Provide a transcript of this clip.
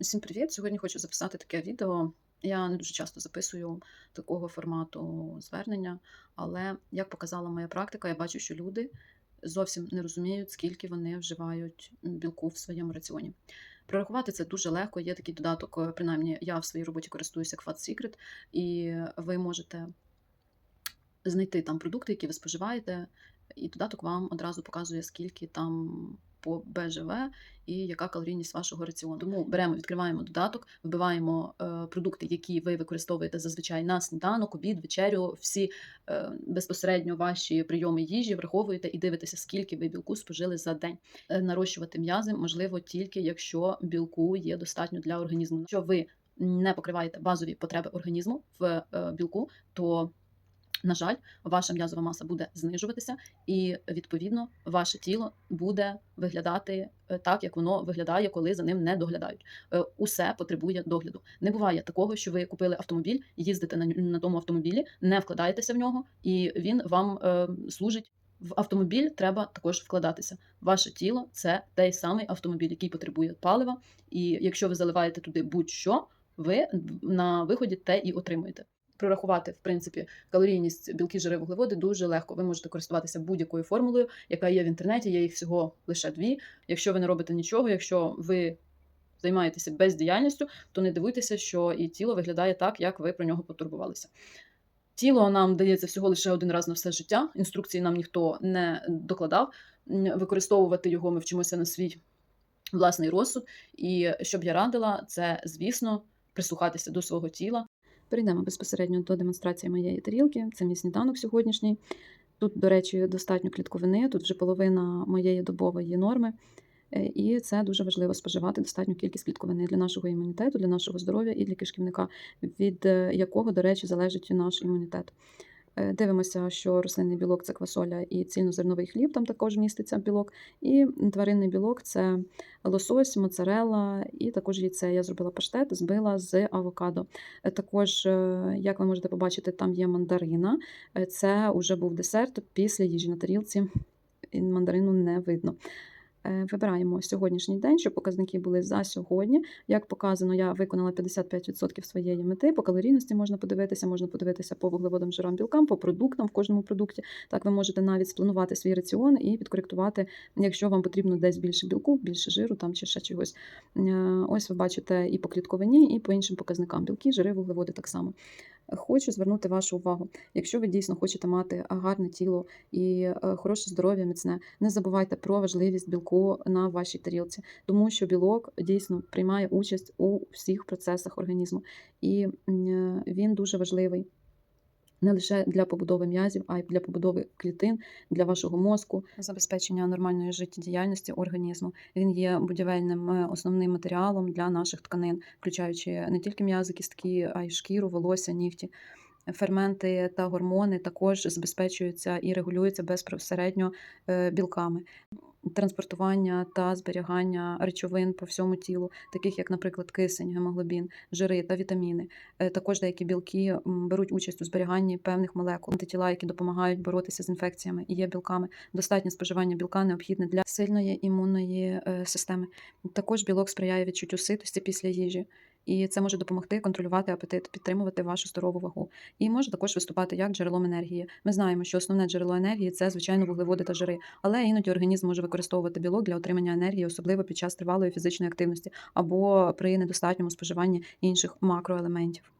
Всім привіт! Сьогодні хочу записати таке відео. Я не дуже часто записую такого формату звернення, але як показала моя практика, я бачу, що люди зовсім не розуміють, скільки вони вживають білку в своєму раціоні. Прорахувати це дуже легко. Є такий додаток, е, принаймні я в своїй роботі користуюся Quad Secret, і ви можете знайти там продукти, які ви споживаєте, і додаток вам одразу показує, скільки там по БЖВ і яка калорійність вашого раціону. Тому беремо, відкриваємо додаток, вбиваємо е, продукти, які ви використовуєте зазвичай на сніданок, обід, вечерю, всі е, безпосередньо ваші прийоми їжі враховуєте і дивитеся, скільки ви білку спожили за день. Е, нарощувати м'язи можливо тільки якщо білку є достатньо для організму. Якщо ви не покриваєте базові потреби організму в білку, то на жаль, ваша м'язова маса буде знижуватися, і відповідно ваше тіло буде виглядати е, так, як воно виглядає, коли за ним не доглядають. Е, Усе потребує догляду. Не буває такого, що ви купили автомобіль, їздите на, на тому автомобілі, не вкладаєтеся в нього, і він вам е, служить. В автомобіль треба також вкладатися. Ваше тіло це той самий автомобіль, який потребує палива. І якщо ви заливаєте туди будь-що, ви на виході те і отримуєте прорахувати в принципі калорійність білки, жири, вуглеводи дуже легко. Ви можете користуватися будь-якою формулою, яка є в інтернеті. Є їх всього лише дві. Якщо ви не робите нічого, якщо ви займаєтеся бездіяльністю, то не дивуйтеся, що і тіло виглядає так, як ви про нього потурбувалися. Тіло нам дається всього лише один раз на все життя. Інструкції нам ніхто не докладав. Використовувати його ми вчимося на свій власний розсуд. І що б я радила, це, звісно, прислухатися до свого тіла. Перейдемо безпосередньо до демонстрації моєї тарілки. Це мій сніданок сьогоднішній. Тут, до речі, достатньо клітковини, тут вже половина моєї добової норми. Е, і це дуже важливо споживати достатню кількість клітковини для нашого імунітету, для нашого здоров'я і для кишківника, від е, якого, до речі, залежить наш імунітет. Е, дивимося, що рослинний білок це квасоля і цільнозерновий хліб, там також міститься білок. І тваринний білок це лосось, моцарела і також яйце. Я зробила паштет, збила з авокадо. Е, також, е, як ви можете побачити, там є мандарина. Це вже був десерт після їжі на тарілці. Мандарину не видно. Е, вибираємо сьогоднішній день, щоб показники були за сьогодні. Як показано, я виконала 55% своєї мети. По калорійності можна подивитися, можна подивитися по вуглеводам, жирам, білкам, по продуктам в кожному продукті. Так ви можете навіть спланувати свій раціон і підкоректувати, якщо вам потрібно десь більше білку, більше жиру там чи ще чогось. Е, ось ви бачите і по клітковині, і по іншим показникам білки, жири, вуглеводи так само. Хочу звернути вашу увагу. Якщо ви дійсно хочете мати гарне тіло і е, хороше здоров'я, міцне, не забувайте про важливість білку на вашій тарілці, тому що білок дійсно приймає участь у всіх процесах організму, і він дуже важливий не лише для побудови м'язів, а й для побудови клітин, для вашого мозку, забезпечення нормальної життєдіяльності організму. Він є будівельним е, основним матеріалом для наших тканин, включаючи не тільки м'язи, кістки, а й шкіру, волосся, нігті. Ферменти та гормони також забезпечуються і регулюються безпосередньо е, білками транспортування та зберігання речовин по всьому тілу, таких як, наприклад, кисень, гемоглобін, жири та вітаміни. Е, також деякі білки беруть участь у зберіганні певних молекул, антитіла, які допомагають боротися з інфекціями і є білками. Достатнє споживання білка необхідне для сильної імунної е, системи. Також білок сприяє відчуттю ситості після їжі і це може допомогти контролювати апетит, підтримувати вашу здорову вагу. І може також виступати як джерелом енергії. Ми знаємо, що основне джерело енергії це звичайно вуглеводи та жири, але іноді організм може використовувати білок для отримання енергії, особливо під час тривалої фізичної активності або при недостатньому споживанні інших макроелементів.